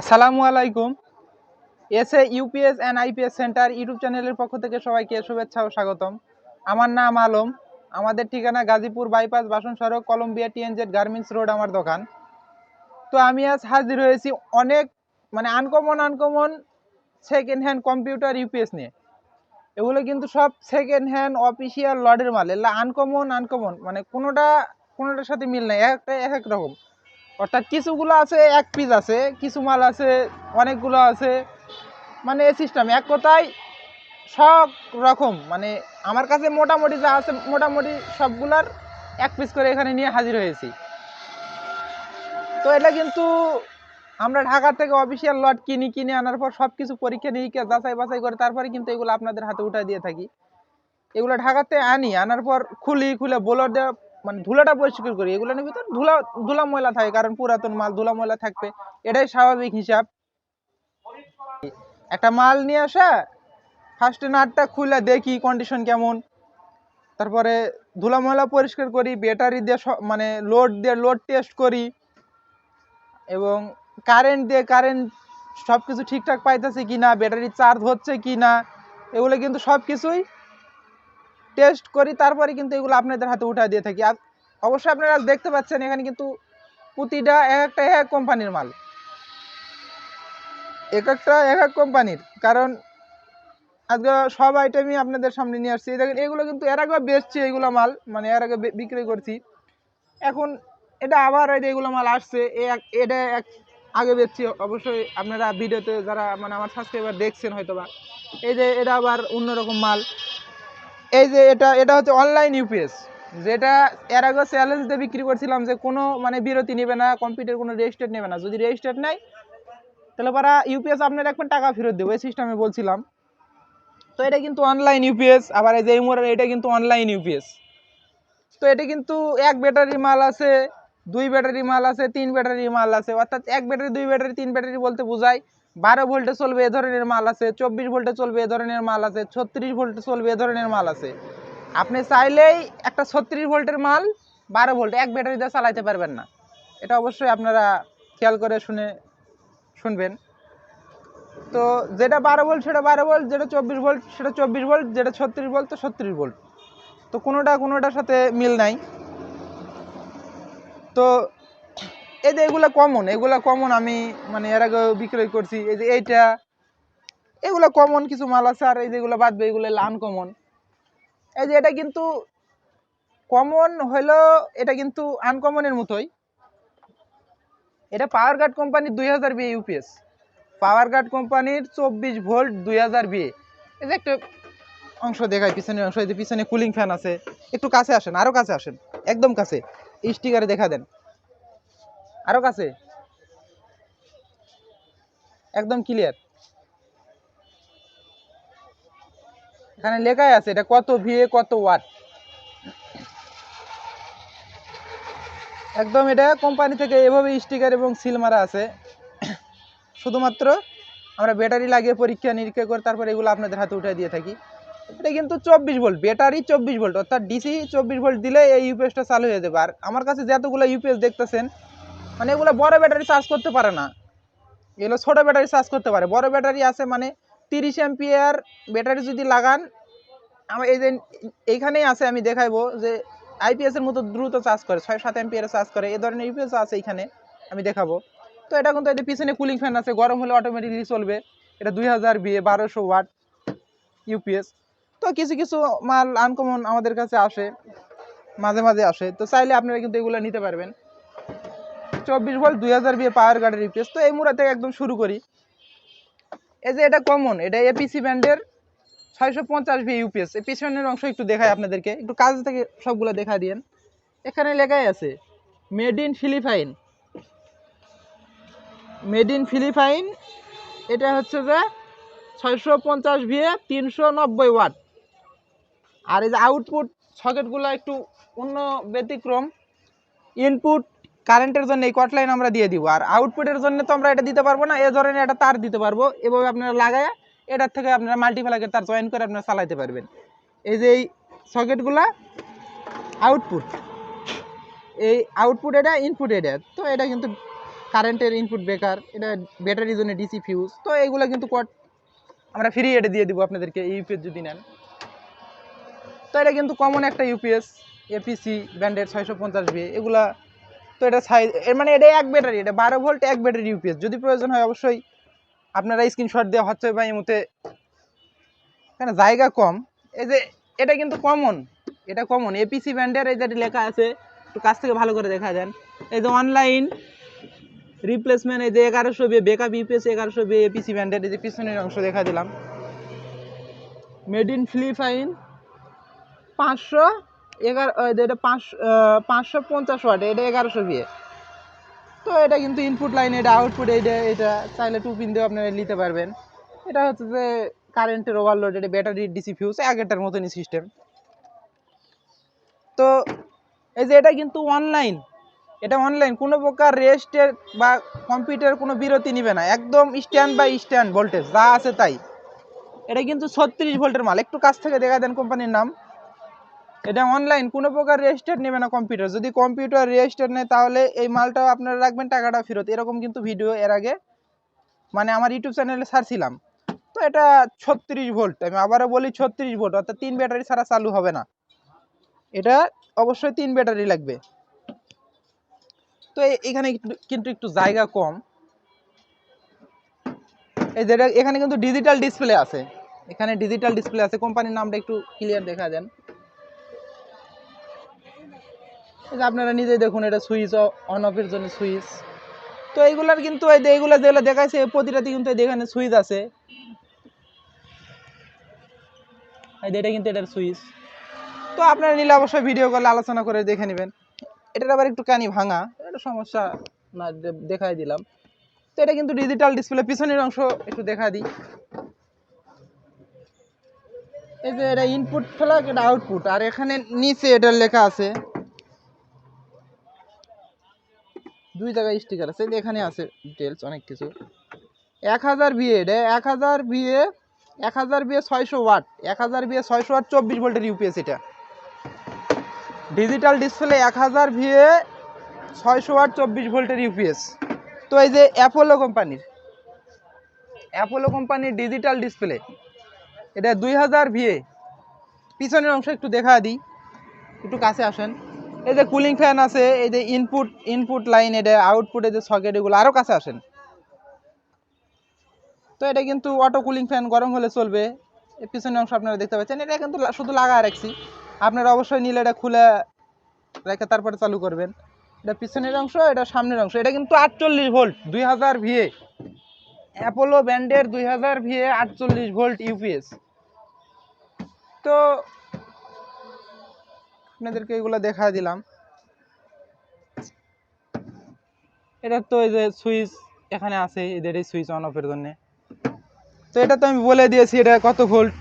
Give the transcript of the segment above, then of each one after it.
আসসালামু আলাইকুম। SA, UPS and IPS centre YouTube চ্যানেলের পক্ষ থেকে সবাইকে শুভেচ্ছা ও স্বাগতম। আমার নাম আলম। আমাদের ঠিকানা গাজীপুর বাইপাস বাসন সড়ক, কলম্বিয়া টিএনজেড গার্মেন্টস রোড আমার দোকান। তো আমি আজ হাজির হয়েছি অনেক মানে uncommon uncommon second hand computer UPS নিয়ে। এগুলো কিন্তু সব সেকেন্ড হ্যান্ড অফিসিয়াল লডের মাল। এগুলো আনকমন আনকমন মানে কোনোটা, কোনোটার সাথে মিল নেই। একটা এক এক রকম। অর্থাৎ কিছুগুলো আছে, এক পিস আছে, কিছু মাল আছে, অনেকগুলো আছে। মানে এই সিস্টেম এক কথায় সব রকম। মানে আমার কাছে মোটামুটি যা আছে, মোটামুটি সবগুলার এক পিস করে এখানে নিয়ে হাজির হয়েছি। তো এটা কিন্তু আমরা ঢাকা থেকে অফিসিয়াল লট কিনি, কিনে আনার পর সব কিছু পরীক্ষা, নিরীক্ষা, যাচাই বাছাই করে তারপরে কিন্তু এগুলো আপনাদের হাতে উঠায় দিয়ে থাকি। এগুলো ঢাকাতে আনি, আনার পর খুলি, খুলে বোলার দেওয়া মানে ধুলাটা পরিষ্কার করি এগুলোর ভিতর ধুলা ধুলা ময়লা থাকে, কারণ পুরাতন মাল ধুলা ময়লা থাকবে, এটাই স্বাভাবিক হিসাব। একটা মাল নিয়ে আসা ফার্স্টে নাটটা খুলে দেখি কন্ডিশন কেমন, তারপরে ধুলা ময়লা পরিষ্কার করি ব্যাটারি দিয়ে মানে লোড দিয়ে লোড টেস্ট করি, এবং কারেন্ট দিয়ে কারেন্ট সব কিছু ঠিকঠাক পাইতেছে কি না ব্যাটারি চার্জ হচ্ছে কি না এগুলো কিন্তু সব কিছুই টেস্ট করি, তারপরে কিন্তু এগুলো আপনাদের হাতে উঠা দিয়ে থাকি। আর অবশ্যই আপনারা দেখতে পাচ্ছেন, এখানে কিন্তু প্রতিটা এক একটা, এক এক কোম্পানির মাল। এক একটা, এক এক কোম্পানির। কারণ আজকে সব আইটেমই আপনাদের সামনে নিয়ে আসছি। দেখেন, এগুলো কিন্তু এর আগে বেচছি এগুলো মাল মানে এর আগে বিক্রি করছি। এখন এটা আবার এগুলো মাল আসছে এটা এক আগে বেচছি। অবশ্যই আপনারা ভিডিওতে যারা মানে আমার সাবস্ক্রাইবার দেখছেন হয়তোবা, এই যে এটা আবার অন্যরকম মাল। এই যে এটা এটা হচ্ছে অনলাইন ইউপিএস যেটা এর আগে চ্যালেঞ্জ দিয়ে বিক্রি করছিলাম যে কোনো মানে বিরতি নেবে না কম্পিউটার কোনো রেজিস্টার নেবে না। যদি রেজিস্টার নেয়, তাহলে পারা ইউপিএস আপনার রাখবেন টাকা ফেরত দেবো, এই সিস্টেমে বলছিলাম। তো এটা কিন্তু অনলাইন ইউপিএস আবার এই যে মোড়ের, এটা কিন্তু অনলাইন ইউপিএস তো এটা কিন্তু এক ব্যাটারি মাল আছে, দুই ব্যাটারি মাল আছে, তিন ব্যাটারি মাল আছে, অর্থাৎ এক ব্যাটারি, দুই ব্যাটারি, তিন ব্যাটারি বলতে বোঝায়। বারো ভোল্টে চলবে এ ধরনের মাল আছে, চব্বিশ ভোল্টে চলবে এ ধরনের মাল আছে, ছত্রিশ ভোল্টে চলবে এ ধরনের মাল আছে। আপনি চাইলেই একটা ছত্রিশ ভোল্টের মাল বারো ভোল্ট, এক ব্যাটারি দিয়ে চালাইতে পারবেন না। এটা অবশ্যই আপনারা খেয়াল করে শুনে, শুনবেন। তো যেটা বারো ভোল্ট সেটা বারো ভোল্ট, যেটা চব্বিশ ভোল্ট সেটা চব্বিশ ভোল্ট, যেটা ছত্রিশ ভোল্ট তো ছত্রিশ ভোল্ট। তো কোনোটা কোনোটার সাথে মিল নাই। তো এই যে এগুলো কমন এগুলো কমন আমি মানে এর আগে বিক্রয় করছি। এই যে এইটা, এগুলো কমন কিছু মাল আছে আর এই যেগুলো বাদবে এগুলো আনকমন এই যে এটা কিন্তু কমন হইল এটা কিন্তু আনকমনের মতোই। এটা পাওয়ার গার্ড কোম্পানির দুই হাজার বিয়ে ইউপিএস পাওয়ার গার্ড কোম্পানির চব্বিশ ভোল্ট দুই হাজার বিয়ে এই যে একটা অংশ দেখায় পিছনের অংশ, এই যে পিছনে কুলিং ফ্যান আছে। একটু কাছে আসেন, আরও কাছে আসেন, একদম কাছে। স্টিকারে দেখা দেন। আরও কাছে? একদম ক্লিয়ার এখানে লেখাই আছে, এটা কত ভিএ কত ওয়াট একদম এটা কোম্পানি থেকে এভাবে স্টিকার এবং সিল মারা আছে। শুধুমাত্র আমরা ব্যাটারি লাগিয়ে পরীক্ষা, নিরীক্ষা করে তারপর এগুলো আপনাদের হাতে উঠে দিয়ে থাকি। এটা কিন্তু চব্বিশ ভোল্ট ব্যাটারি চব্বিশ ভোল্ট অর্থাৎ ডিসি চব্বিশ ভোল্ট দিলে এই ইউপিএসটা চালু হয়ে যাবে। আর আমার কাছে যতগুলো ইউপিএস দেখতেছেন মানে এগুলো বড় ব্যাটারি চার্জ করতে পারে না। এগুলো ছোট ব্যাটারি চার্জ করতে পারে। বড় ব্যাটারি আছে মানে তিরিশ এমপিয়ার ব্যাটারি যদি লাগান, আমার এই যে এইখানেই আছে আমি দেখাইবো যে আইপিএস এর মতো দ্রুত চার্জ করে, ছয় সাত এমপিয়ার চার্জ করে, এ ধরনের ইউপিএস আছে এখানে আমি দেখাবো। তো এটা কিন্তু এদের পিছনে কুলিং ফ্যান আছে, গরম হলে অটোমেটিকলি চলবে। এটা দুই হাজার বিয়ে বারোশো ওয়াট ইউপিএস তো কিছু কিছু মাল আনকমন আমাদের কাছে আসে, মাঝে মাঝে আসে। তো চাইলে আপনারা কিন্তু এগুলো নিতে পারবেন। চব্বিশ ভোল্ট দুই হাজার বিয়ে পাওয়ার গার্ডের ইউপিএস তো এই মুড়া থেকে একদম শুরু করি। এই যে এটা কমন এটা এপিসি ব্যান্ডের ছয়শো পঞ্চাশ ভি ইউপিএস এই পিছনের অংশ একটু দেখাই আপনাদেরকে। একটু কাজ থেকে সবগুলো দেখা দিয়েন। এখানে লেখাই আছে made in Philippine made in Philippine এটা হচ্ছে যে ছয়শো পঞ্চাশ ভিএ তিনশো নব্বই ওয়াট আর এই যে আউটপুট সকেটগুলো একটু অন্য ব্যতিক্রম। ইনপুট কারেন্টের জন্য এই কট লাইন আমরা দিয়ে দিব। আর আউটপুটের জন্য তো আমরা এটা দিতে পারব না, এ ধরনের একটা তার দিতে পারব। এভাবে আপনারা লাগায় এটার থেকে আপনারা মাল্টিপ্লাগের তার জয়েন করে আপনারা চালাতে পারবেন। এই যে এই সকেটগুলা আউটপুট এই আউটপুট এটা ইনপুট এটা। তো এটা কিন্তু কারেন্টের ইনপুট বেকার, এটা ব্যাটারির জন্য ডিসি ফিউজ তো এইগুলো কিন্তু কট আমরা ফ্রি এটা দিয়ে দিব আপনাদেরকে ইউপিএস যদি নেন। তো এটা কিন্তু কমন একটা ইউপিএস এপিসি ব্র্যান্ডের ছয়শো পঞ্চাশ বি এগুলা তো এটা সাইজ মানে এটা এক ব্যাটারি এটা বারো ভোল্ট এক ব্যাটারি ইউপিএস যদি প্রয়োজন হয় অবশ্যই আপনারা স্ক্রিনশট দেওয়া হচ্ছে বা এই মুহূর্তে কেন জায়গা কম। এই যে এটা কিন্তু কমন এটা কমন এপিসি ব্যান্ডের এই যে লেখা আছে, একটু কাছ থেকে ভালো করে দেখা যান। এই যে অনলাইন রিপ্লেসমেন্ট এই যে এগারোশো বি বেকআপ ইউপিএস এগারোশো বি এপিসি ব্যান্ডের এই যে পিছনের অংশ দেখা দিলাম। মেড ইন ফিলিপাইন পাঁচশো এগারো এটা পাঁচশো পাঁচশো পঞ্চাশ ওয়াট, এটা এগারোশো বিয়ে তো এটা কিন্তু ইনপুট লাইন এটা আউটপুট এইটা এটা চাইলে টু পিন দিয়েও আপনারা নিতে পারবেন। এটা হচ্ছে যে কারেন্টের ওভারলোড এটা ব্যাটারি ডিসি ফিউজ আগেরটার মতনই সিস্টেম তো এই যে এটা কিন্তু অনলাইন এটা অনলাইন কোনো প্রকার রেস্টের বা কম্পিউটার কোনো বিরতি নিবে না। একদম স্ট্যান্ড বাই স্ট্যান্ড ভোল্টেজ যা আছে তাই। এটা কিন্তু ছত্রিশ ভোল্টের মাল, একটু কাছ থেকে দেখা দেন কোম্পানির নাম। এটা অনলাইন কোনো প্রকার রেজিস্টার নেবে না কম্পিউটার যদি কম্পিউটার রেজিস্টার নেয়, তাহলে এই মালটাও আপনারা রাখবেন, টাকাটা ফেরত। এরকম কিন্তু ভিডিও এর আগে মানে আমার ইউটিউব চ্যানেলে ছাড়ছিলাম। তো এটা ছত্রিশ ভোল্ট আমি আবারও বলি ছত্রিশ ভোল্ট অর্থাৎ তিন ব্যাটারি ছাড়া চালু হবে না। এটা অবশ্যই তিন ব্যাটারি লাগবে। তো এখানে কিন্তু একটু জায়গা কম। এই যেটা এখানে কিন্তু ডিজিটাল ডিসপ্লে আছে। এখানে ডিজিটাল ডিসপ্লে আছে। কোম্পানির নামটা একটু ক্লিয়ার দেখা দেন এই যে আপনারা নিজেই দেখুন, এটা সুইচ অন অফের জন্য সুইচ। তো এইগুলার কিন্তু এই এইগুলা যেগুলো দেখাইছে প্রতিটাতে কিন্তু এখানে সুইচ আছে। এটা কিন্তু এটার সুইচ। তো আপনারা নিলে অবশ্যই ভিডিও কলে আলোচনা করে দেখে নেবেন। এটার আবার একটু কানি ভাঙা, এটা সমস্যা না দেখাই দিলাম। তো এটা কিন্তু ডিজিটাল ডিসপ্লে পিছনের অংশ একটু দেখা দিই। এই যে এটা ইনপুট ফ্ল্যাগ এটা আউটপুট আর এখানে নিচে এটা লেখা আছে। দুই জায়গায় স্টিকার আছে। এখানে আছে ডিটেলস অনেক কিছু। এক হাজার বিয়ে এটা এক হাজার বিয়ে এক হাজার বিয়ে ছয়শো ওয়াট, এক হাজার বিয়ে ছয়শো ওয়াট চব্বিশ ভোল্টের ইউপিএস এটা। ডিজিটাল ডিসপ্লে এক হাজার ভিএ ছয়শো ওয়াট চব্বিশ ভোল্টের ইউপিএস তো এই যে অ্যাপোলো কোম্পানির অ্যাপোলো কোম্পানির ডিজিটাল ডিসপ্লে এটা দুই হাজার ভিএ পিছনের অংশ একটু দেখা দিই, একটু কাছে আসেন। এই যে কুলিং ফ্যান আছে, এই যে ইনপুট ইনপুট লাইন এটা আউটপুট এই যে সকেট এগুলো আরও কাছে আসেন। তো এটা কিন্তু অটো কুলিং ফ্যান গরম হলে চলবে। পিছনের অংশ আপনারা দেখতে পাচ্ছেন, এটা কিন্তু শুধু লাগা রাখছি। আপনারা অবশ্যই নিলে এটা খুলে রেখে তারপরে চালু করবেন। এটা পিছনের অংশ, এটা সামনের অংশ। এটা কিন্তু আটচল্লিশ ভোল্ট দুই হাজার ভিএ অ্যাপোলো ব্র্যান্ডের দুই হাজার ভিএ আটচল্লিশ ভোল্ট ইউপিএস তো আপনাদেরকে এগুলো দেখা দিলাম। এটা তো এই যে সুইচ এখানে আছে এদের এই সুইচ অন অফের জন্য। তো এটা তো আমি বলে দিয়েছি এটা কত ভোল্ট?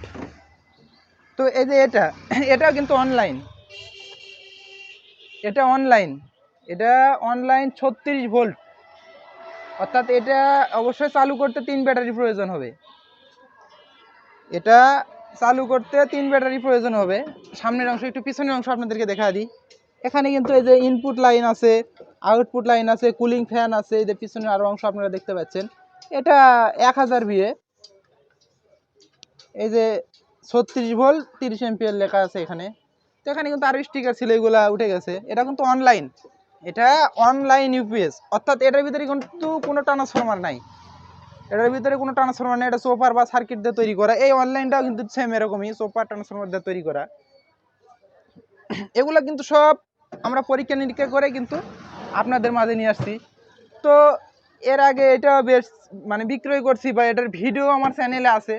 তো এই যে এটা এটাও কিন্তু অনলাইন এটা অনলাইন এটা অনলাইন ছত্রিশ ভোল্ট। অর্থাৎ এটা অবশ্যই চালু করতে তিন ব্যাটারি প্রয়োজন হবে। এটা চালু করতে তিন ব্যাটারি প্রয়োজন হবে। সামনের অংশ, একটু পিছনের অংশ আপনাদেরকে দেখা দিই। এখানে কিন্তু এই যে ইনপুট লাইন আছে আউটপুট লাইন আছে কুলিং ফ্যান আছে, এই যে পিছনের আরও অংশ আপনারা দেখতে পাচ্ছেন। এটা এক হাজার বিয়ে এই যে ছত্রিশ ভোল্ট, তিরিশ এমপিএর লেখা আছে এখানে। তো এখানে কিন্তু আরও স্টিকার ছিল, এগুলা উঠে গেছে। এটা কিন্তু অনলাইন এটা অনলাইন ইউপিএস অর্থাৎ এটার ভিতরে কিন্তু কোনো ট্রান্সফরমার নাই। এটার ভিতরে কোনো ট্রান্সফরমার নেই, এটা সোফার বা সার্কিট দিয়ে তৈরি করা। এই অনলাইনটাও কিন্তু সেম এরকমই সোফার ট্রান্সফরমার দিয়ে তৈরি করা। এগুলো কিন্তু সব আমরা পরীক্ষা নিরীক্ষা করে কিন্তু আপনাদের মাঝে নিয়ে আসছি। তো এর আগে এটা বেশ মানে বিক্রয় করছি বা এটার ভিডিও আমার চ্যানেলে আছে।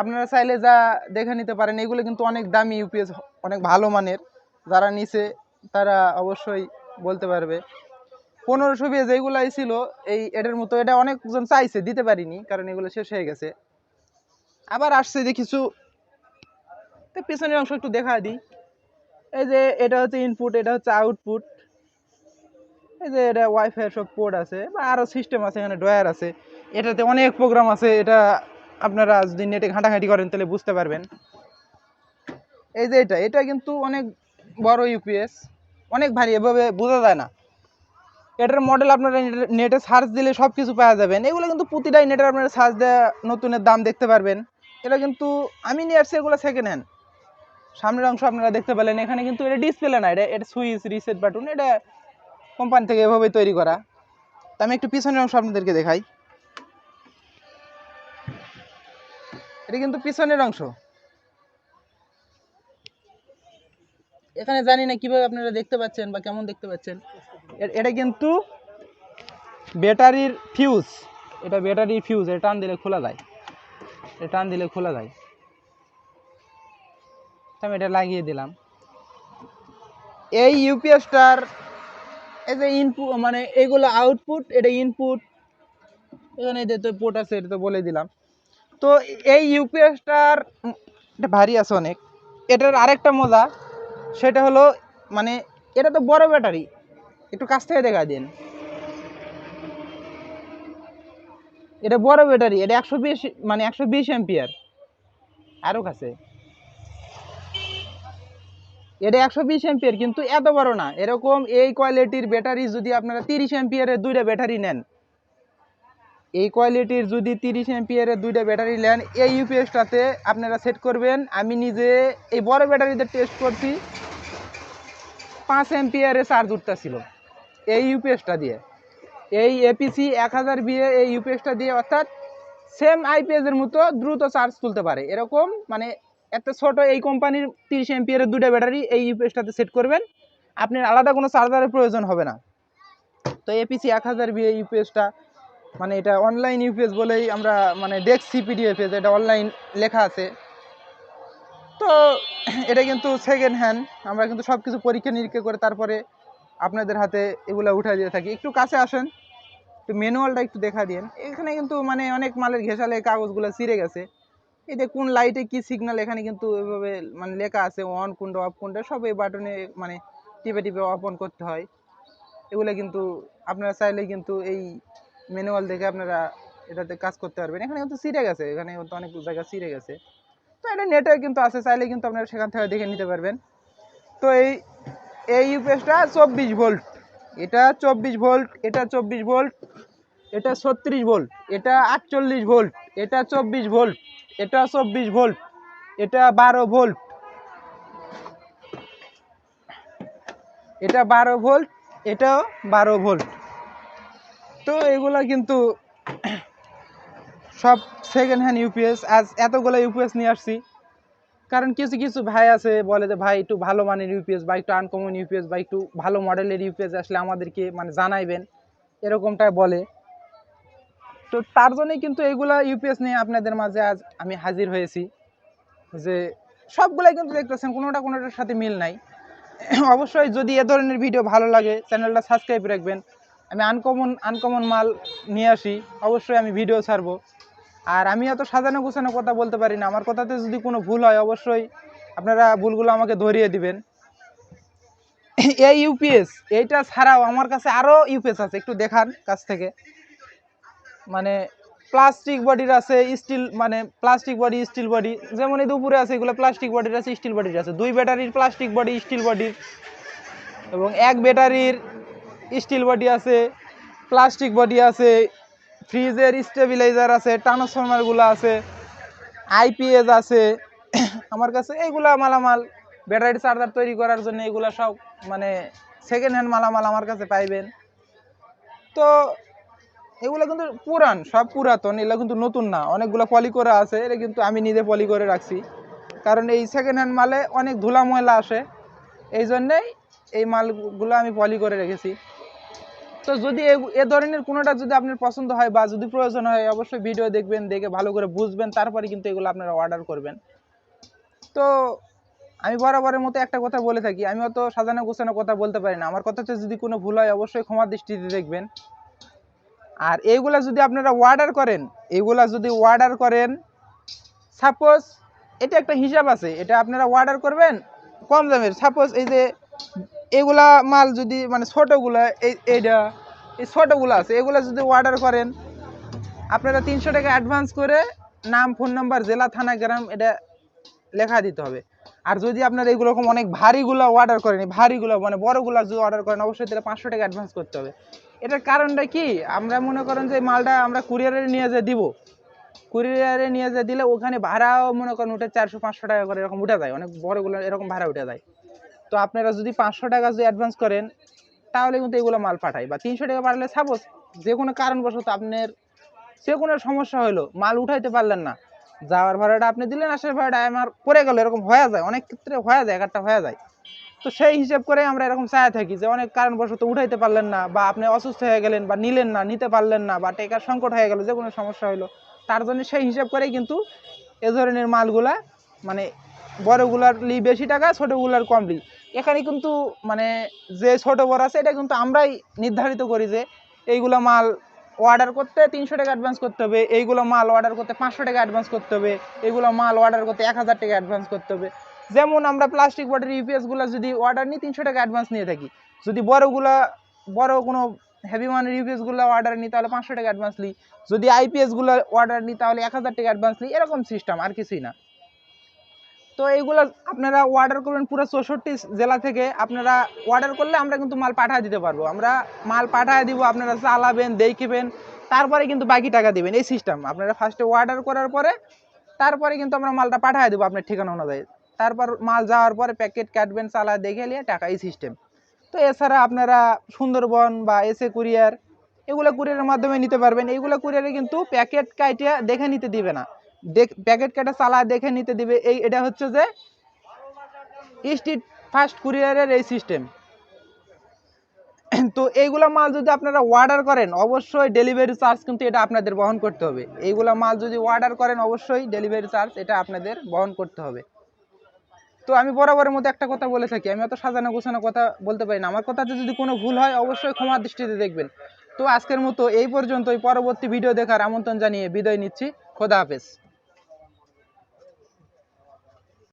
আপনারা চাইলে যা দেখে নিতে পারেন, এগুলো কিন্তু অনেক দামি ইউপিএস অনেক ভালো মানের। যারা নিছে, তারা অবশ্যই বলতে পারবে। পনেরোশো বিয়ে যেগুলো ছিল, এই এটার মতো এটা অনেকজন চাইছে, দিতে পারিনি, কারণ এগুলো শেষ হয়ে গেছে। আবার আসছে যে কিছু পিছনের অংশ একটু দেখা দিই। এই যে এটা হচ্ছে ইনপুট এটা হচ্ছে আউটপুট এই যে এটা ওয়াইফাই সব পোর্ট আছে, বা আরও সিস্টেম আছে, এখানে ড্রয়ার আছে। এটাতে অনেক প্রোগ্রাম আছে, এটা আপনারা যদি নেটে ঘাঁটাঘাঁটি করেন, তাহলে বুঝতে পারবেন। এই যে এটা এটা কিন্তু অনেক বড় ইউপিএস অনেক ভারী, এভাবে বোঝা যায় না। এটার মডেল আপনারা নেটে সার্চ দিলে সব কিছু পাওয়া যাবেন এগুলো কিন্তু প্রতিটাই নেটে আপনারা সার্চ দেওয়া নতুনের দাম দেখতে পারবেন। এটা কিন্তু আমি নিয়ে আসছি এগুলো সেকেন্ড হ্যান্ড সামনের অংশ আপনারা দেখতে পেলেন, এখানে কিন্তু এটা ডিসপ্লে না, এটা এটা সুইচ রিসেট বাটন এটা কোম্পানি থেকে এভাবে তৈরি করা। তো আমি একটু পিছনের অংশ আপনাদেরকে দেখাই। এটা কিন্তু পিছনের অংশ। এখানে জানি না কীভাবে আপনারা দেখতে পাচ্ছেন বা কেমন দেখতে পাচ্ছেন। এটা কিন্তু ব্যাটারির ফিউজ এটা ব্যাটারির ফিউজ এটা টান দিলে খোলা যায়। এটা টান দিলে খোলা যায়। আমি এটা লাগিয়ে দিলাম। এই ইউপিএসটার এই যে ইনপুট মানে এগুলো আউটপুট এটা ইনপুট এখানে যে তো পোর্ট আছে, এটা তো বলে দিলাম। তো এই ইউপিএসটার এটা ভারী আছে অনেক। এটার আরেকটা মজা, সেটা হলো মানে এটা তো বড় ব্যাটারি। একটু কাছ থেকে দেখা দিন। এটা বড় ব্যাটারি, এটা একশো বিশ মানে একশো বিশ এম্পিয়ার আরও কাছে। এটা একশো বিশ এম্পিয়ার কিন্তু এত বড় না। এরকম এই কোয়ালিটির ব্যাটারি যদি আপনারা তিরিশ এম্পিয়ারের দুইটা ব্যাটারি নেন, এই কোয়ালিটির যদি তিরিশ এম্পিয়ারের দুইটা ব্যাটারি নেন, এই ইউপিএসটাতে আপনারা সেট করবেন। আমি নিজে এই বড় ব্যাটারিতে টেস্ট করছি, পাঁচ এম্পিয়ারে চার্জ উঠতেছিল। এই ইউপিএসটা দিয়ে। এই এপিসি এক হাজার বিয়ে এই ইউপিএসটা দিয়ে অর্থাৎ সেম আইপিএসের মতো দ্রুত চার্জ তুলতে পারে। এরকম মানে একটা ছোট এই কোম্পানির তিরিশ এম্পিয়ারের দুইটা ব্যাটারি এই ইউপিএসটাতে সেট করবেন। আপনার আলাদা কোনো চার্জারের প্রয়োজন হবে না। তো এপিসি এক হাজার বিয়ে ইউপিএসটা মানে এটা অনলাইন ইউপিএস বলেই আমরা মানে দেখছি পিডিএফে এটা অনলাইন লেখা আছে। তো এটা কিন্তু সেকেন্ড হ্যান্ড আমরা কিন্তু সব কিছু পরীক্ষা নিরীক্ষা করে তারপরে আপনাদের হাতে এগুলো উঠা দিয়ে থাকি। একটু কাছে আসেন, একটু ম্যানুয়ালটা একটু দেখা দিন এখানে কিন্তু মানে অনেক মালের ঘেঁষালে কাগজগুলো চিরে গেছে। যে কোন লাইটে কি সিগন্যাল এখানে কিন্তু এভাবে মানে লেখা আছে অন কোনটা অফ কোনটা, সব এই বাটনে মানে টিপে টিপে অফ অন করতে হয়। এগুলো কিন্তু আপনারা চাইলে কিন্তু এই ম্যানুয়াল দেখে আপনারা এটাতে কাজ করতে পারবেন। এখানে কিন্তু চিরে গেছে, এখানে কিন্তু অনেক জায়গা চিরে গেছে। তো এটা নেটে কিন্তু আছে চাইলে কিন্তু আপনারা সেখান থেকে দেখে নিতে পারবেন। তো এই এই ইউপিএসটা চব্বিশ ভোল্ট। এটা চব্বিশ ভোল্ট, এটা চব্বিশ ভোল্ট, এটা ছত্রিশ ভোল্ট, এটা আটচল্লিশ ভোল্ট, এটা চব্বিশ ভোল্ট, এটা চব্বিশ ভোল্ট, এটা বারো ভোল্ট। এটা বারো ভোল্ট, এটাও বারো ভোল্ট। তো এগুলা কিন্তু সব সেকেন্ড হ্যান্ড ইউপিএস আজ এতগুলো ইউপিএস নিয়ে আসছি। কারণ কিছু কিছু ভাই আছে, বলে যে, ভাই, একটু ভালো মানের ইউপিএস বা একটু আনকমন ইউপিএস বা একটু ভালো মডেলের ইউপিএস আসলে আমাদেরকে মানে জানাইবেন। এরকমটা বলে। তো তার জন্যই কিন্তু এগুলা ইউপিএস নিয়ে আপনাদের মাঝে আজ আমি হাজির হয়েছি যে, সবগুলাই কিন্তু দেখতেছেন, কোনোটা কোনোটার সাথে মিল নাই। অবশ্যই যদি এ ধরনের ভিডিও ভালো লাগে, চ্যানেলটা সাবস্ক্রাইব রাখবেন। আমি আনকমন আনকমন মাল নিয়ে আসি, অবশ্যই আমি ভিডিও ছাড়বো। আর আমি এত সাজানো গোছানো কথা বলতে পারি না। আমার কথাতে যদি কোনো ভুল হয়, অবশ্যই আপনারা ভুলগুলো আমাকে ধরিয়ে দিবেন। এই ইউপিএস এইটা ছাড়াও আমার কাছে আরও ইউপিএস আছে, একটু দেখান কাছ থেকে। মানে প্লাস্টিক বডির আছে স্টিল মানে প্লাস্টিক বডি স্টিল বডি যেমন এই দুপুরে আছে, এগুলো প্লাস্টিক বডির আছে স্টিল বডির আছে। দুই ব্যাটারির প্লাস্টিক বডি স্টিল বডির এবং এক ব্যাটারির স্টিল বডি আছে প্লাস্টিক বডি আছে ফ্রিজের স্টেবিলাইজার আছে ট্রান্সফরমারগুলো আছে আইপিএস আছে। আমার কাছে এইগুলা মালামাল ব্যাটারি চার্জার তৈরি করার জন্য এগুলা সব মানে সেকেন্ড হ্যান্ড মালামাল আমার কাছে পাইবেন। তো এগুলো কিন্তু পুরান, সব পুরাতন, এগুলো কিন্তু নতুন না। অনেকগুলো পলি করা আছে, এটা কিন্তু আমি নিজে পলি করে রাখছি। কারণ এই সেকেন্ড হ্যান্ড মালে অনেক ধুলা ময়লা আসে, এই জন্যেই এই মালগুলো আমি পলি করে রেখেছি। তো যদি এ- ধরনের কোনোটা যদি আপনার পছন্দ হয় বা যদি প্রয়োজন হয়, অবশ্যই ভিডিও দেখবেন, দেখে ভালো করে বুঝবেন, তারপরে কিন্তু এগুলো আপনারা অর্ডার করবেন। তো আমি বরাবরের মতো একটা কথা বলে থাকি, আমি অত সাজানো গোছানো কথা বলতে পারি না। আমার কথাতে যদি কোনো ভুল হয়, অবশ্যই ক্ষমা দৃষ্টিতে দেখবেন। আর এইগুলা যদি আপনারা অর্ডার করেন, এইগুলা যদি অর্ডার করেন সাপোজ এটা একটা হিসাব আছে, এটা আপনারা অর্ডার করবেন, কম দামের। সাপোজ এই যে এগুলা মাল যদি মানে ছোটোগুলা, এই এইটা এই ছোটোগুলো আছে, এগুলা যদি অর্ডার করেন, আপনারা তিনশো টাকা অ্যাডভান্স করে নাম ফোন নাম্বার জেলা, থানা, গ্রাম, এটা লেখা দিতে হবে। আর যদি আপনারা এগুলো রকম অনেক ভারীগুলো অর্ডার করেন ভারীগুলো মানে বড়গুলো যদি অর্ডার করেন, অবশ্যই তাহলে পাঁচশো টাকা অ্যাডভান্স করতে হবে। এটার কারণটা কি? আমরা মনে করেন যে মালটা আমরা কুরিয়ারে নিয়ে যে দিব কুরিয়ারে নিয়ে যে দিলে ওখানে ভাড়াও মনে করেন উঠে চারশো, পাঁচশো টাকা করে এরকম উঠে যায়, অনেক বড়গুলো এরকম ভাড়া উঠে যায়। তো আপনারা যদি পাঁচশো টাকা যদি অ্যাডভান্স করেন, তাহলে কিন্তু এগুলো মাল পাঠায় বা তিনশো টাকা পাঠালে সাপোজ যে কোনো কারণবশত আপনার যে কোনো সমস্যা হলো মাল উঠাইতে পারলেন না। যাওয়ার ভাড়াটা আপনি দিলেন, আসার ভাড়াটা আমার পরে গেল, এরকম হয়ে যায়। অনেক ক্ষেত্রে হয়ে যায় একটা হয়ে যায়। তো সেই হিসাব করে আমরা এরকম চায় থাকি যে, অনেক কারণবশত উঠাইতে পারলেন না, বা আপনি অসুস্থ হয়ে গেলেন, বা নিলেন না, নিতে পারলেন না, বা টেকার সংকট হয়ে গেল, যে কোনো সমস্যা হলো তার জন্য সেই হিসাব করেই কিন্তু এ ধরনের মালগুলা মানে বড়গুলার লি বেশি টাকা, ছোটোগুলার কম লি এখানে কিন্তু মানে যে ছোট বড় আছে, এটা কিন্তু আমরাই নির্ধারিত করি যে এইগুলা মাল অর্ডার করতে তিনশো টাকা অ্যাডভান্স করতে হবে, এইগুলো মাল অর্ডার করতে পাঁচশো টাকা অ্যাডভান্স করতে হবে, এইগুলো মাল অর্ডার করতে এক হাজার টাকা অ্যাডভান্স করতে হবে। যেমন আমরা প্লাস্টিক বটের ইউপিএসগুলো যদি অর্ডার নিই, তিনশো টাকা অ্যাডভান্স নিয়ে থাকি। যদি বড়গুলা, বড় কোনো হেভি মানের ইউপিএসগুলো অর্ডার নিই, তাহলে পাঁচশো টাকা অ্যাডভান্স নিই। যদি আইপিএসগুলো অর্ডার নিই, তাহলে এক হাজার টাকা অ্যাডভান্স নিই। এরকম সিস্টেম আর কিছুই না। তো এইগুলো আপনারা অর্ডার করবেন পুরো চৌষট্টি জেলা থেকে। আপনারা অর্ডার করলে আমরা কিন্তু মাল পাঠিয়ে দিতে পারব। আমরা মাল পাঠায় দিব, আপনারা চালাবেন, দেখবেন, তারপরে কিন্তু বাকি টাকা দিবেন। এই সিস্টেম আপনারা ফার্স্টে অর্ডার করার পরে, তারপরে কিন্তু আমরা মালটা পাঠায় দেবো আপনার ঠিকানা অনুযায়ী। তারপর মাল যাওয়ার পরে প্যাকেট কাটবেন চালা দেখে নিয়ে টাকা এই সিস্টেম তো এছাড়া আপনারা সুন্দরবন বা এসে কুরিয়ার এগুলো কুরিয়ারের মাধ্যমে নিতে পারবেন। এইগুলো কুরিয়ারে কিন্তু প্যাকেট কাইটিয়া দেখে নিতে দিবে না। প্যাকেট কাটা চালা দেখে নিতে দিবে। এই, এটা হচ্ছে যে স্ট্রিট ফাস্ট কুরিয়ারের এই সিস্টেম তো এইগুলা মাল যদি আপনারা অর্ডার করেন, অবশ্যই ডেলিভারি চার্জ কিন্তু এটা আপনাদের বহন করতে হবে। এইগুলা মাল যদি অর্ডার করেন, অবশ্যই ডেলিভারি চার্জ এটা আপনাদের বহন করতে হবে। তো আমি বরাবরের মধ্যে একটা কথা বলে থাকি। আমি অত সাজানো গোছানো কথা বলতে পারি না। আমার কথাতে যদি কোনো ভুল হয়, অবশ্যই ক্ষমা দৃষ্টিতে দেখবেন। তো আজকের মতো এই পর্যন্তই। পরবর্তী ভিডিও দেখার আমন্ত্রণ জানিয়ে বিদায় নিচ্ছি। খোদা হাফেজ।